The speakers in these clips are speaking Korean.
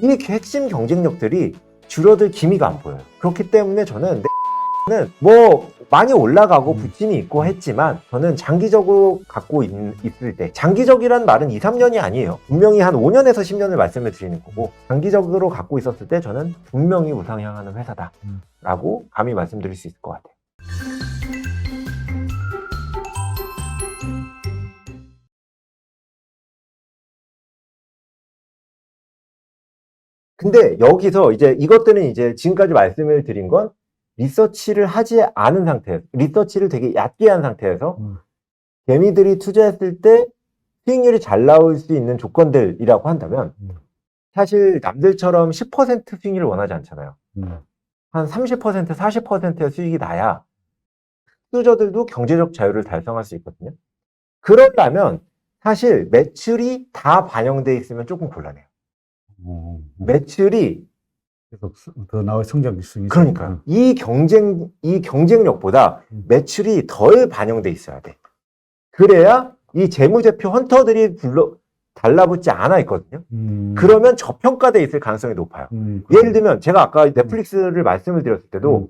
이 핵심 경쟁력들이 줄어들 기미가 안 보여요. 그렇기 때문에 저는 는뭐 많이 올라가고 음. 부침이 있고 했지만 저는 장기적으로 갖고 있, 을때 장기적이란 말은 2, 3년이 아니에요. 분명히 한 5년에서 10년을 말씀을 드리는 거고 장기적으로 갖고 있었을 때 저는 분명히 우상향하는 음. 회사다라고 감히 말씀드릴 수 있을 것 같아요. 근데 여기서 이제 이것들은 이제 지금까지 말씀을 드린 건 리서치를 하지 않은 상태에서 리서치를 되게 얕게 한 상태에서 음. 개미들이 투자했을 때 수익률이 잘 나올 수 있는 조건들이라고 한다면 음. 사실 남들처럼 10% 수익률을 원하지 않잖아요. 음. 한 30%, 40%의 수익이 나야 투자들도 경제적 자유를 달성할 수 있거든요. 그러려면 사실 매출이 다 반영돼 있으면 조금 곤란해요. 어, 매출이 계속 스- 더 나의 성장성이 그러니까 이 경쟁 이 경쟁력보다 음. 매출이 덜 반영돼 있어야 돼. 그래야 이 재무제표 헌터들이 불러 달라붙지 않아 있거든요. 음. 그러면 저평가돼 있을 가능성이 높아요. 음, 예를 들면 제가 아까 넷플릭스를 말씀을 드렸을 때도 음.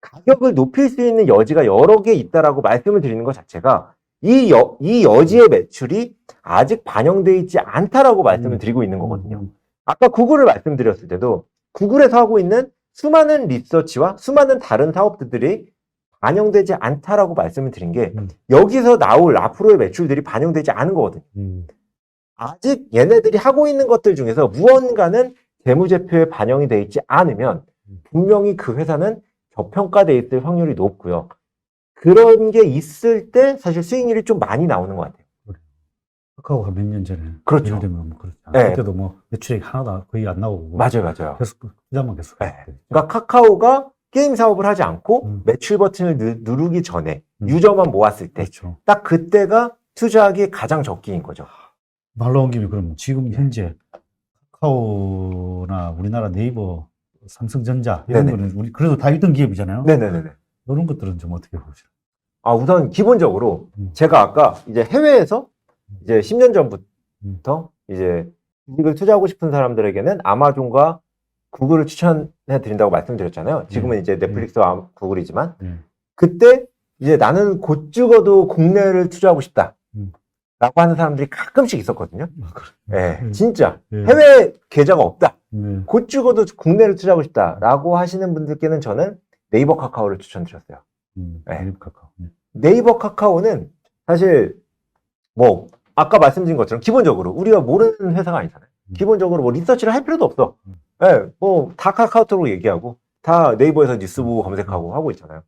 가격을 높일 수 있는 여지가 여러 개 있다라고 말씀을 드리는 것 자체가 이, 여, 이 여지의 매출이 아직 반영돼 있지 않다라고 말씀을 음. 드리고 있는 거거든요. 음. 아까 구글을 말씀드렸을 때도 구글에서 하고 있는 수많은 리서치와 수많은 다른 사업들이 반영되지 않다라고 말씀을 드린 게 음. 여기서 나올 앞으로의 매출들이 반영되지 않은 거거든요. 음. 아직 얘네들이 하고 있는 것들 중에서 무언가는 재무제표에 반영이 돼 있지 않으면 음. 분명히 그 회사는 저평가돼 있을 확률이 높고요. 그런 게 있을 때 사실 수익률이 좀 많이 나오는 것 같아요. 카카오가 몇 년 전에 그렇죠. 예를 들면 뭐 그렇죠. 네. 그때도 뭐 매출이 하나도 거의 안 나오고 맞아요, 맞아요. 계속 그 투자만 계속 네. 그러니까 카카오가 게임 사업을 하지 않고 음. 매출 버튼을 누, 누르기 전에 음. 유저만 모았을 때 딱 그렇죠. 그때가 투자하기 가장 적기인 거죠. 말로 온 김에 그러면 지금 현재 카카오나 우리나라 네이버, 삼성전자 이런 네네. 거는 우리 그래도 다 1등 기업이잖아요. 네네네. 이런 것들은 좀 어떻게 보시죠? 아, 우선 기본적으로 음. 제가 아까 이제 해외에서 이제 10년 전부터 이제 이익을 투자하고 싶은 사람들에게는 아마존과 구글을 추천해 드린다고 말씀드렸잖아요. 지금은 음. 이제 넷플릭스와 아- 구글이지만 음. 그때 이제 나는 곧 죽어도 국내를 투자하고 싶다. 음. 라고 하는 사람들이 가끔씩 있었거든요. 예, 음. 진짜. 네. 해외 계좌가 없다. 네. 곧 죽어도 국내를 투자하고 싶다. 라고 하시는 분들께는 저는 네이버 카카오를 추천드렸어요. 음, 네. 네이버 카카오. 네. 네이버 카카오는 사실 뭐 아까 말씀드린 것처럼 기본적으로 우리가 모르는 회사가 아니잖아요. 음. 기본적으로 뭐 리서치를 할 필요도 없어. 음. 예, 뭐다 카카오톡으로 얘기하고 다 네이버에서 뉴스 보고 검색하고 하고 있잖아요.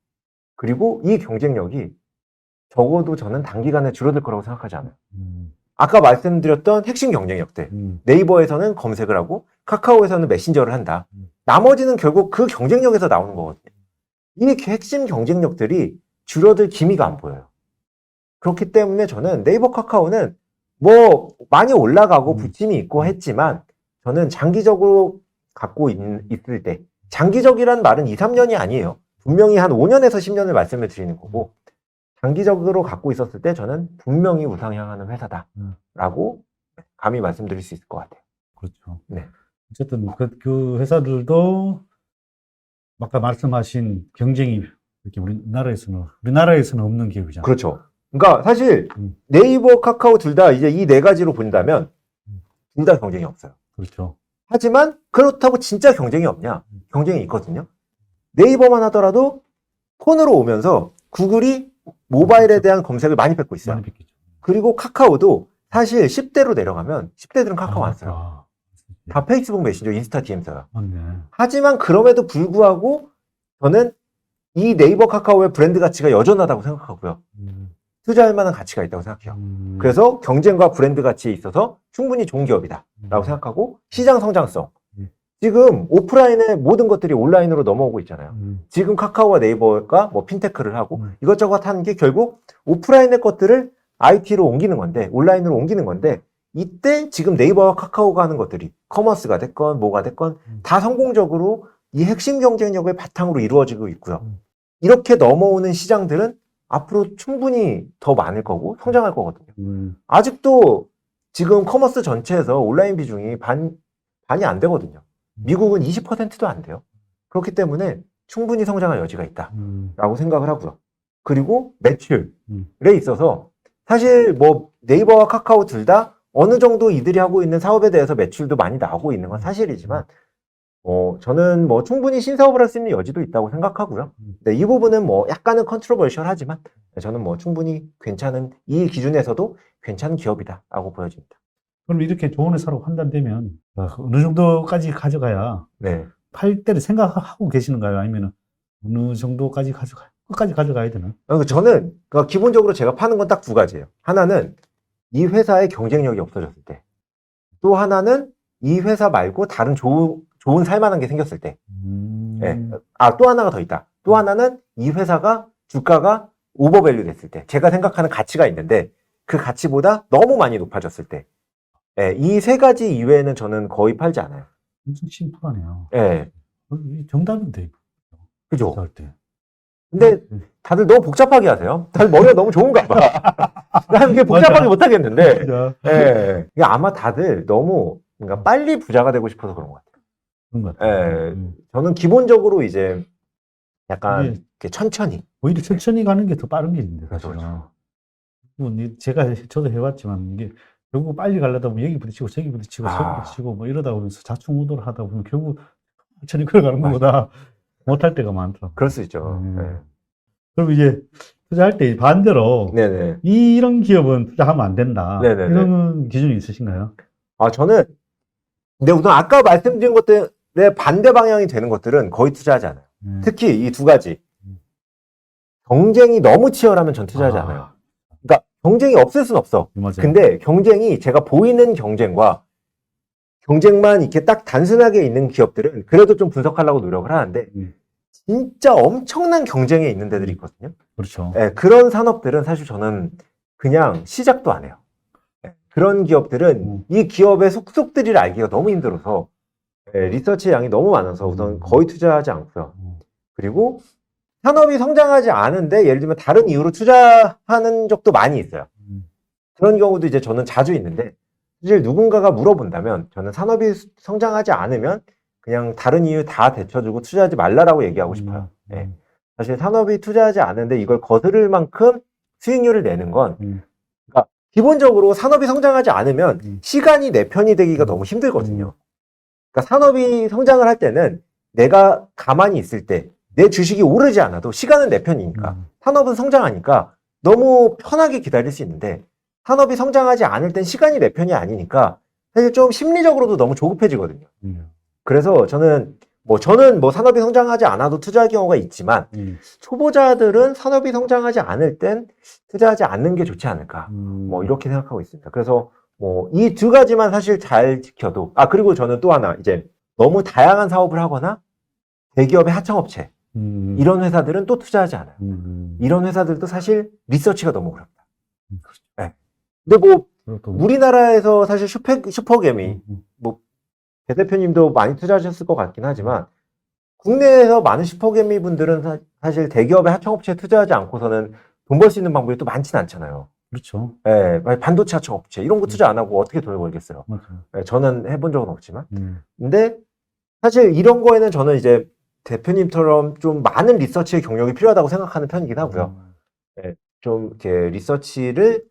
그리고 이 경쟁력이 적어도 저는 단기간에 줄어들 거라고 생각하지 않아요. 음, 아까 말씀드렸던 핵심 경쟁력들. 음, 네이버에서는 검색을 하고 카카오에서는 메신저를 한다. 음. 나머지는 결국 그 경쟁력에서 나오는 거거든요. 이 핵심 경쟁력들이 줄어들 기미가 안 보여요. 그렇기 때문에 저는 네이버 카카오는 뭐 많이 올라가고 음. 부침이 있고 했지만 저는 장기적으로 갖고 있, 있을 때 장기적이란 말은 2, 3년이 아니에요. 분명히 한 5년에서 10년을 말씀을 드리는 거고 장기적으로 갖고 있었을 때 저는 분명히 우상향하는 음. 회사다라고 감히 말씀드릴 수 있을 것 같아요. 그렇죠. 네. 어쨌든 그, 그 회사들도 아까 말씀하신 경쟁이 이렇게 우리나라에서는 우리나라에서는 없는 기업이잖아요. 그렇죠. 그러니까 사실 음. 네이버, 카카오 둘 다 이제 이 네 가지로 본다면 음. 둘다 경쟁이 없어요. 그렇죠. 하지만 그렇다고 진짜 경쟁이 없냐? 음. 경쟁이 있거든요. 네이버만 하더라도 폰으로 오면서 구글이 모바일에 그렇죠. 대한 검색을 많이 뺏고 있어요. 많이 뺏기죠. 그리고 카카오도 사실 10대로 내려가면 10대들은 카카오 안 써요. 아, 다 페이스북 메신저, 인스타 DM 써요. 맞네. 하지만 그럼에도 불구하고 저는 이 네이버 카카오의 브랜드 가치가 여전하다고 생각하고요. 음, 투자할 만한 가치가 있다고 생각해요. 음, 그래서 경쟁과 브랜드 가치에 있어서 충분히 좋은 기업이다. 라고 음, 생각하고 시장 성장성. 음. 지금 오프라인의 모든 것들이 온라인으로 넘어오고 있잖아요. 음, 지금 카카오와 네이버가 뭐 핀테크를 하고 음. 이것저것 하는 게 결국 오프라인의 것들을 IT로 옮기는 건데 온라인으로 옮기는 건데 이때 지금 네이버와 카카오가 하는 것들이 커머스가 됐건 뭐가 됐건 음. 다 성공적으로 이 핵심 경쟁력을 바탕으로 이루어지고 있고요. 음. 이렇게 넘어오는 시장들은 앞으로 충분히 더 많을 거고 성장할 거거든요. 음, 아직도 지금 커머스 전체에서 온라인 비중이 반, 반이 안 되거든요. 미국은 20%도 안 돼요. 그렇기 때문에 충분히 성장할 여지가 있다. 음, 라고 생각을 하고요. 그리고 매출에 음. 있어서 사실 뭐 네이버와 카카오 둘 다 어느 정도 이들이 하고 있는 사업에 대해서 매출도 많이 나오고 있는 건 사실이지만 어, 저는 뭐 충분히 신사업을 할 수 있는 여지도 있다고 생각하고요. 음. 네, 이 부분은 뭐 약간은 컨트로버셜하지만 저는 뭐 충분히 괜찮은 이 기준에서도 괜찮은 기업이다라고 보여집니다. 그럼 이렇게 좋은 회사로 판단되면 어, 어느 정도까지 가져가야 네. 팔 때를 생각하고 계시는가요? 아니면 어느 정도까지 가져가 끝까지 가져가야 되나? 그러니까 저는 그러니까 기본적으로 제가 파는 건 딱 두 가지예요. 하나는 이 회사의 경쟁력이 없어졌을 때. 또 하나는 이 회사 말고 다른 좋은, 좋은 살만한 게 생겼을 때. 음, 예. 아, 또 하나가 더 있다. 또 하나는 이 회사가 주가가 오버밸류 됐을 때. 제가 생각하는 가치가 있는데 그 가치보다 너무 많이 높아졌을 때. 예, 이 세 가지 이외에는 저는 거의 팔지 않아요. 엄청 심플하네요. 예. 어, 정답인데 그죠? 할 때. 근데 음. 다들 너무 복잡하게 하세요. 다들 머리가 너무 좋은가 봐. 난 이게 복잡하게 맞아. 못 하겠는데. 진짜 예. 이게 아마 다들 너무 그러니까 빨리 부자가 되고 싶어서 그런 것 같아요. 그런 것 같아요. 예. 음. 저는 기본적으로 이제 약간 이렇게 천천히. 오히려 천천히 가는 게 더 빠른 길인데 그렇죠, 사실은. 그렇죠. 뭐 이- 제가 해- 저도 해봤지만 이게 결국 빨리 가려다 보면 여기 부딪히고 저기 부딪히고 저기 아. 부딪히고 뭐 이러다 보면서 좌충우돌 하다 보면 결국 천천히 걸어가는 것보다 못할 때가 많더라고요. 그럴 수 있죠. 음. 그럼 이제 투자할 때 반대로 네. 네네. 이- 이런 기업은 투자하면 안 된다. 네네네. 이런 기준이 있으신가요? 아, 저는, 근데 우선 아까 말씀드린 것들 의 반대 방향이 되는 것들은 거의 투자하지 않아요. 음. 특히 이 두 가지. 음. 경쟁이 너무 치열하면 전 투자하지 아. 않아요. 그러니까 경쟁이 없을 순 없어. 맞아요. 근데 경쟁이 제가 보이는 경쟁과 경쟁만 이렇게 딱 단순하게 있는 기업들은 그래도 좀 분석하려고 노력을 하는데 음. 진짜 엄청난 경쟁에 있는 데들이 있거든요. 그렇죠. 예, 그런 산업들은 사실 저는 그냥 시작도 안 해요. 예, 그런 기업들은 음. 이 기업의 속속들이를 알기가 너무 힘들어서 예, 리서치 양이 너무 많아서 우선 음. 거의 투자하지 않고요. 음. 그리고 산업이 성장하지 않은데 예를 들면 다른 이유로 투자하는 적도 많이 있어요. 음. 그런 경우도 이제 저는 자주 있는데 사실 누군가가 물어본다면 저는 산업이 수- 성장하지 않으면 그냥 다른 이유 다 대쳐주고 투자하지 말라라고 얘기하고 싶어요. 음. 예. 사실 산업이 투자하지 않은데 이걸 거스를 만큼 수익률을 내는 건 음. 기본적으로 산업이 성장하지 않으면 음. 시간이 내 편이 되기가 음. 너무 힘들거든요. 그러니까 산업이 성장을 할 때는 내가 가만히 있을 때 내 주식이 오르지 않아도 시간은 내 편이니까 음. 산업은 성장하니까 너무 편하게 기다릴 수 있는데 산업이 성장하지 않을 땐 시간이 내 편이 아니니까 사실 좀 심리적으로도 너무 조급해지거든요. 음. 그래서 저는 뭐 저는 뭐 산업이 성장하지 않아도 투자할 경우가 있지만 음. 초보자들은 산업이 성장하지 않을 땐 투자하지 않는 게 좋지 않을까. 음. 뭐 이렇게 생각하고 있습니다. 그래서 뭐 이 두 가지만 사실 잘 지켜도 아 그리고 저는 또 하나 이제 너무 다양한 사업을 하거나 대기업의 하청업체 음. 이런 회사들은 또 투자하지 않아요. 음. 이런 회사들도 사실 리서치가 너무 어렵다. 음, 그렇죠. 근데 뭐또 우리나라에서 사실 슈퍼 슈퍼개미 음. 배 대표님도 많이 투자하셨을 것 같긴 하지만 국내에서 많은 슈퍼개미 분들은 사- 사실 대기업의 하청업체에 투자하지 않고서는 돈 벌 수 있는 방법이 또 많지는 않잖아요. 그렇죠. 예, 반도체 하청 업체 이런 거 투자 안 하고 어떻게 돈을 벌겠어요? 맞아요. 예, 저는 해본 적은 없지만. 음. 근데 사실 이런 거에는 저는 이제 대표님처럼 좀 많은 리서치의 경력이 필요하다고 생각하는 편이긴 하고요. 음. 좀 이렇게 리서치를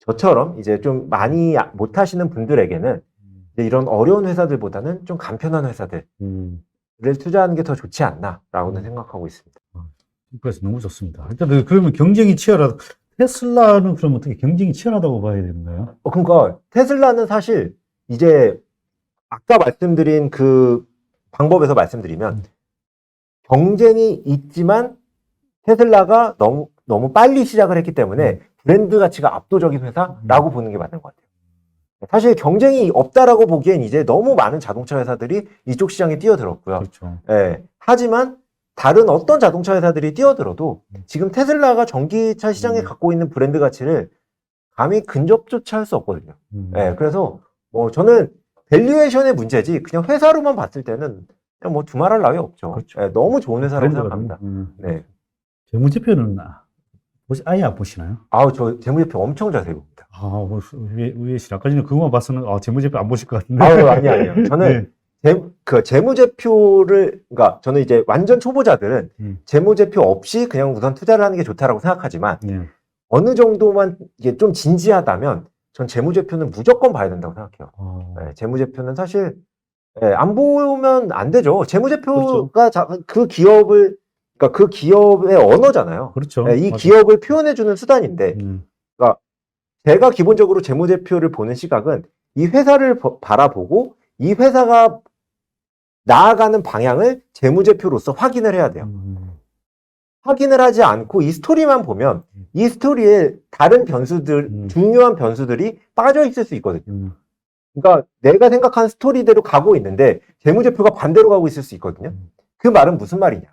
저처럼 이제 좀 많이 아- 못 하시는 분들에게는 이제 이런 어려운 회사들보다는 좀 간편한 회사들을 음. 투자하는 게 더 좋지 않나라고는 음. 생각하고 있습니다. 그래서 너무 좋습니다. 일단 그러면 경쟁이 치열하다. 테슬라는 그럼 어떻게 경쟁이 치열하다고 봐야 되는가요? 어, 그러니까 테슬라는 사실 이제 아까 말씀드린 그 방법에서 말씀드리면 음. 경쟁이 있지만 테슬라가 너무 너무 빨리 시작을 했기 때문에 브랜드 가치가 압도적인 회사라고 보는 게 맞는 것 같아요. 사실 경쟁이 없다라고 보기엔 이제 너무 많은 자동차 회사들이 이쪽 시장에 뛰어들었고요. 그렇죠. 예. 하지만 다른 어떤 자동차 회사들이 뛰어들어도 음. 지금 테슬라가 전기차 시장에 음. 갖고 있는 브랜드 가치를 감히 근접조차 할 수 없거든요. 음. 예, 그래서 뭐 저는 밸류에이션의 문제지 그냥 회사로만 봤을 때는 그냥 뭐 두말할 나위 없죠. 그렇죠. 예, 너무 좋은 회사라고 생각합니다. 음. 네. 재무제표는 아- 보시- 아예 안 보시나요? 아우 저 재무제표 엄청 자세히 봅니다. 아, 의외, 의외시라. 아까 전에 그거만 봤으면, 아, 재무제표 안 보실 것 같은데. 아유, 아니, 아니요. 저는 네. 재, 그 재무제표를, 그러니까 저는 이제 완전 초보자들은 음. 재무제표 없이 그냥 우선 투자를 하는 게 좋다라고 생각하지만 네. 어느 정도만 이게 좀 진지하다면 전 재무제표는 무조건 봐야 된다고 생각해요. 어, 네, 재무제표는 사실 예, 안 보면 안 되죠. 재무제표가 자- 그 기업을 그러니까 그 기업의 언어잖아요. 그렇죠. 예, 이 맞아요. 기업을 표현해주는 수단인데 음, 제가 기본적으로 재무제표를 보는 시각은 이 회사를 버- 바라보고 이 회사가 나아가는 방향을 재무제표로서 확인을 해야 돼요. 음, 확인을 하지 않고 이 스토리만 보면 이 스토리에 다른 변수들, 음. 중요한 변수들이 빠져 있을 수 있거든요. 음, 그러니까 내가 생각한 스토리대로 가고 있는데 재무제표가 반대로 가고 있을 수 있거든요. 음. 그 말은 무슨 말이냐?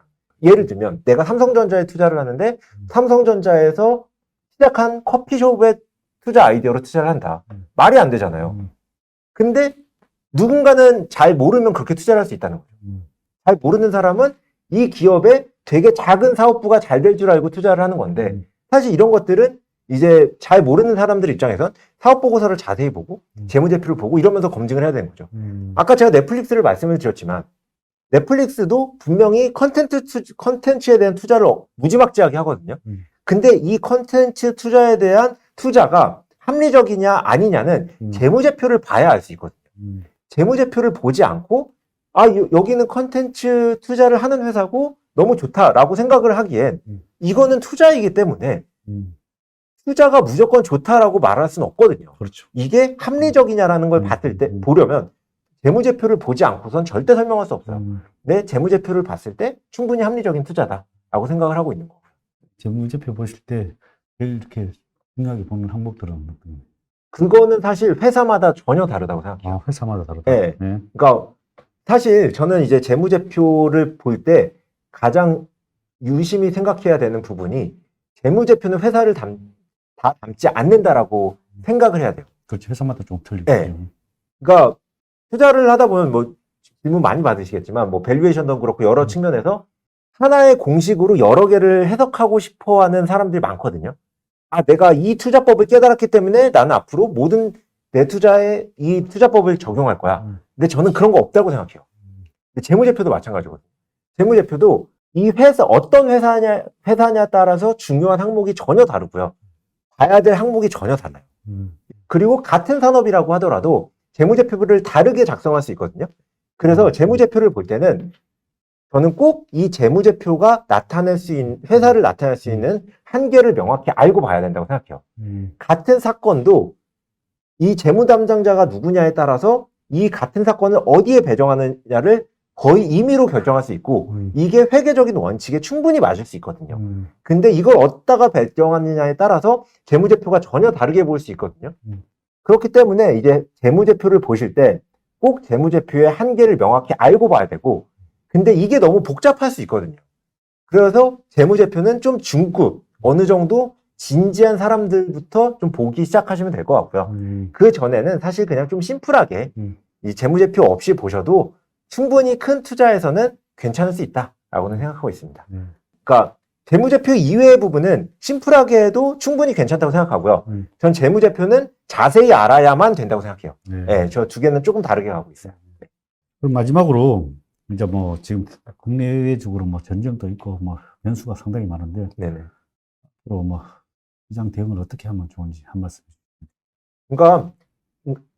예를 들면 내가 삼성전자에 투자를 하는데 음. 삼성전자에서 시작한 커피숍에 투자 아이디어로 투자를 한다. 음. 말이 안 되잖아요. 음, 근데 누군가는 잘 모르면 그렇게 투자를 할 수 있다는 거죠. 음, 잘 모르는 사람은 이 기업에 되게 작은 사업부가 잘 될 줄 알고 투자를 하는 건데 음. 사실 이런 것들은 이제 잘 모르는 사람들 입장에선 사업 보고서를 자세히 보고 음. 재무제표를 보고 이러면서 검증을 해야 되는 거죠. 음, 아까 제가 넷플릭스를 말씀을 드렸지만 넷플릭스도 분명히 컨텐츠 투- 컨텐츠에 대한 투자를 어- 무지막지하게 하거든요. 음. 근데 이 컨텐츠 투자에 대한 투자가 합리적이냐 아니냐는 음, 재무제표를 봐야 알 수 있거든요. 음, 재무제표를 보지 않고 아 여- 여기는 컨텐츠 투자를 하는 회사고 너무 좋다라고 생각을 하기엔 음. 이거는 투자이기 때문에 음, 투자가 무조건 좋다라고 말할 수는 없거든요. 그렇죠. 이게 합리적이냐라는 걸 음, 봤을 때 음. 보려면 재무제표를 보지 않고선 절대 설명할 수 없어요. 음, 내 재무제표를 봤을 때 충분히 합리적인 투자다라고 생각을 하고 있는 거고. 재무제표 보실 때 제일 이렇게 중요하게 보는 항목들은 어떤 거예요? 그거는 사실 회사마다 전혀 다르다고 생각해요. 아, 회사마다 다르다. 네. 네. 그러니까 사실 저는 이제 재무제표를 볼 때 가장 유심히 생각해야 되는 부분이 재무제표는 회사를 담, 다 담지 않는다라고 생각을 해야 돼요. 그렇죠. 회사마다 좀 틀리고. 네. 그러니까 투자를 하다 보면 뭐 질문 많이 받으시겠지만 뭐 밸류에이션도 그렇고 여러 음. 측면에서 하나의 공식으로 여러 개를 해석하고 싶어 하는 사람들이 많거든요. 아, 내가 이 투자법을 깨달았기 때문에 나는 앞으로 모든 내 투자에 이 투자법을 적용할 거야. 음. 근데 저는 그런 거 없다고 생각해요. 근데 재무제표도 마찬가지거든요. 재무제표도 이 회사, 어떤 회사냐, 회사냐 따라서 중요한 항목이 전혀 다르고요. 봐야 될 항목이 전혀 달라요. 음, 그리고 같은 산업이라고 하더라도 재무제표를 다르게 작성할 수 있거든요. 그래서 음. 재무제표를 볼 때는 저는 꼭 이 재무제표가 나타낼 수 있는, 회사를 나타낼 수 있는 한계를 명확히 알고 봐야 된다고 생각해요. 음, 같은 사건도 이 재무 담당자가 누구냐에 따라서 이 같은 사건을 어디에 배정하느냐를 거의 임의로 결정할 수 있고 음, 이게 회계적인 원칙에 충분히 맞을 수 있거든요. 음, 근데 이걸 어디다가 배정하느냐에 따라서 재무제표가 전혀 다르게 보일 수 있거든요. 음. 그렇기 때문에 이제 재무제표를 보실 때 꼭 재무제표의 한계를 명확히 알고 봐야 되고, 근데 이게 너무 복잡할 수 있거든요. 그래서 재무제표는 좀 중급, 어느 정도 진지한 사람들부터 좀 보기 시작하시면 될 것 같고요. 음, 그 전에는 사실 그냥 좀 심플하게 음. 이 재무제표 없이 보셔도 충분히 큰 투자에서는 괜찮을 수 있다라고는 생각하고 있습니다. 네. 그러니까 재무제표 이외의 부분은 심플하게 해도 충분히 괜찮다고 생각하고요. 음. 전 재무제표는 자세히 알아야만 된다고 생각해요. 네. 네, 저두 개는 조금 다르게 가고 있어요. 그럼 마지막으로 이제 뭐 지금 국내외적으로 뭐 전쟁도 있고 뭐 변수가 상당히 많은데 네네. 앞으로 뭐 시장 대응을 어떻게 하면 좋은지 한 말씀. 그러니까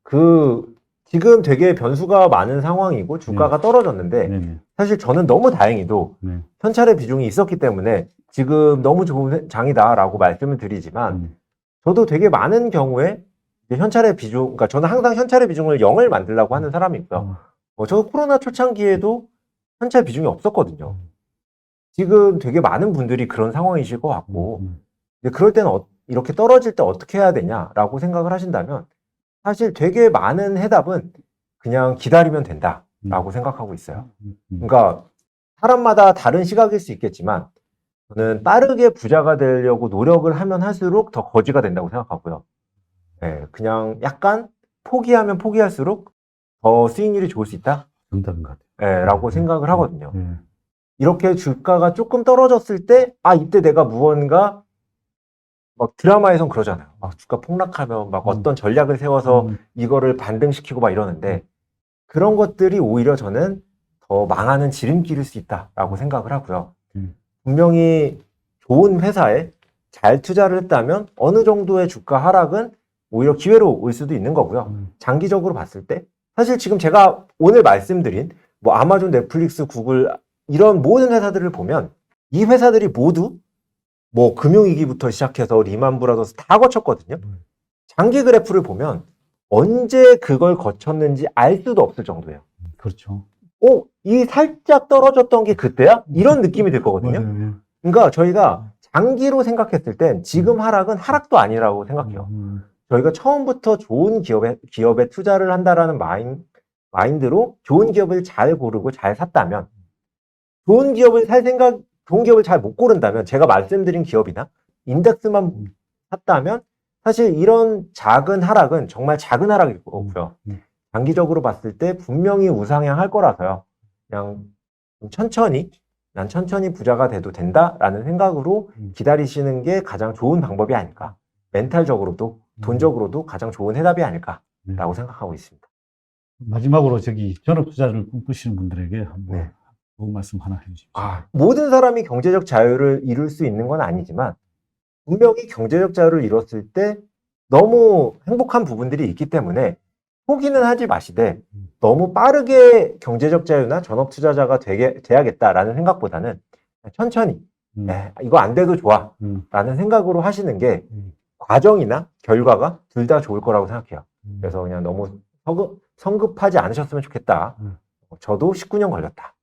그 지금 되게 변수가 많은 상황이고 주가가 떨어졌는데 네, 네, 사실 저는 너무 다행히도 네. 현찰의 비중이 있었기 때문에 지금 너무 좋은 장이다라고 말씀을 드리지만 음, 저도 되게 많은 경우에 현찰의 비중, 그러니까 저는 항상 현찰의 비중을 0을 만들려고 하는 사람이고요. 음, 어, 저 코로나 초창기에도 현찰 비중이 없었거든요. 음. 지금 되게 많은 분들이 그런 상황이실 것 같고, 음, 근데 그럴 때는 어- 이렇게 떨어질 때 어떻게 해야 되냐라고 생각을 하신다면, 사실 되게 많은 해답은 그냥 기다리면 된다라고 음. 생각하고 있어요. 음, 음, 그러니까 사람마다 다른 시각일 수 있겠지만, 저는 빠르게 부자가 되려고 노력을 하면 할수록 더 거지가 된다고 생각하고요. 예, 그냥 약간 포기하면 포기할수록 더 수익률이 좋을 수 있다? 정답인 것 같아요. 예, 라고 생각을 하거든요. 네. 이렇게 주가가 조금 떨어졌을 때, 아, 이때 내가 무언가 막 드라마에선 그러잖아요. 막 주가 폭락하면 막 음. 어떤 전략을 세워서 음, 이거를 반등시키고 막 이러는데 그런 것들이 오히려 저는 더 망하는 지름길일 수 있다라고 생각을 하고요. 음. 분명히 좋은 회사에 잘 투자를 했다면 어느 정도의 주가 하락은 오히려 기회로 올 수도 있는 거고요. 음, 장기적으로 봤을 때 사실 지금 제가 오늘 말씀드린 뭐 아마존, 넷플릭스, 구글 이런 모든 회사들을 보면 이 회사들이 모두 뭐 금융위기부터 시작해서 리만 브라더스 다 거쳤거든요. 음. 장기 그래프를 보면 언제 그걸 거쳤는지 알 수도 없을 정도예요. 그렇죠. 어, 이 살짝 떨어졌던 게 그때야? 이런 느낌이 들 거거든요. 예. 그러니까 저희가 장기로 생각했을 땐 지금 하락은 하락도 아니라고 생각해요. 음, 저희가 처음부터 좋은 기업에, 기업에 투자를 한다라는 마인, 마인드로 좋은 기업을 잘 고르고 잘 샀다면, 좋은 기업을 살 생각, 좋은 기업을 잘 못 고른다면, 제가 말씀드린 기업이나 인덱스만 음. 샀다면, 사실 이런 작은 하락은 정말 작은 하락일 거고요. 음. 장기적으로 봤을 때 분명히 우상향 할 거라서요. 그냥 좀 천천히, 난 천천히 부자가 돼도 된다라는 생각으로 음. 기다리시는 게 가장 좋은 방법이 아닐까. 멘탈적으로도 음. 돈적으로도 가장 좋은 해답이 아닐까라고 네. 생각하고 있습니다. 마지막으로 저기 전업 투자를 꿈꾸시는 분들에게 한번 네. 좋은 말씀 하나 해주십시오. 모든 사람이 경제적 자유를 이룰 수 있는 건 아니지만 분명히 경제적 자유를 이뤘을 때 너무 행복한 부분들이 있기 때문에 포기는 하지 마시되 음. 너무 빠르게 경제적 자유나 전업 투자자가 되게 돼야겠다라는 생각보다는 천천히 음, 에, 이거 안 돼도 좋아라는 음, 생각으로 하시는 게 음, 과정이나 결과가 둘 다 좋을 거라고 생각해요. 음. 그래서 그냥 너무 서급, 성급하지 않으셨으면 좋겠다. 음. 저도 19년 걸렸다.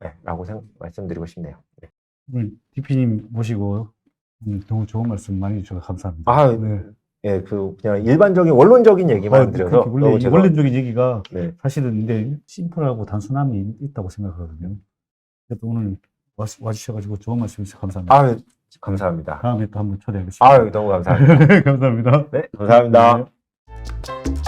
네, 라고 생, 말씀드리고 싶네요. 네. 오늘 DP님 모시고 음, 너무 좋은 말씀 많이 주셔서 감사합니다. 아, 네. 예, 그, 그냥 일반적인 원론적인 얘기만 아, 드려서. 그렇게 원래 이 원론적인 얘기가 네. 사실은 근데 심플하고 단순함이 있다고 생각하거든요. 그래도 오늘 와, 와주셔가지고 좋은 말씀 주셔서 감사합니다. 아유, 감사합니다. 다음에 또 한번 초대하겠습니다. 아유, 너무 감사합니다. 감사합니다. 네, 감사합니다. 네.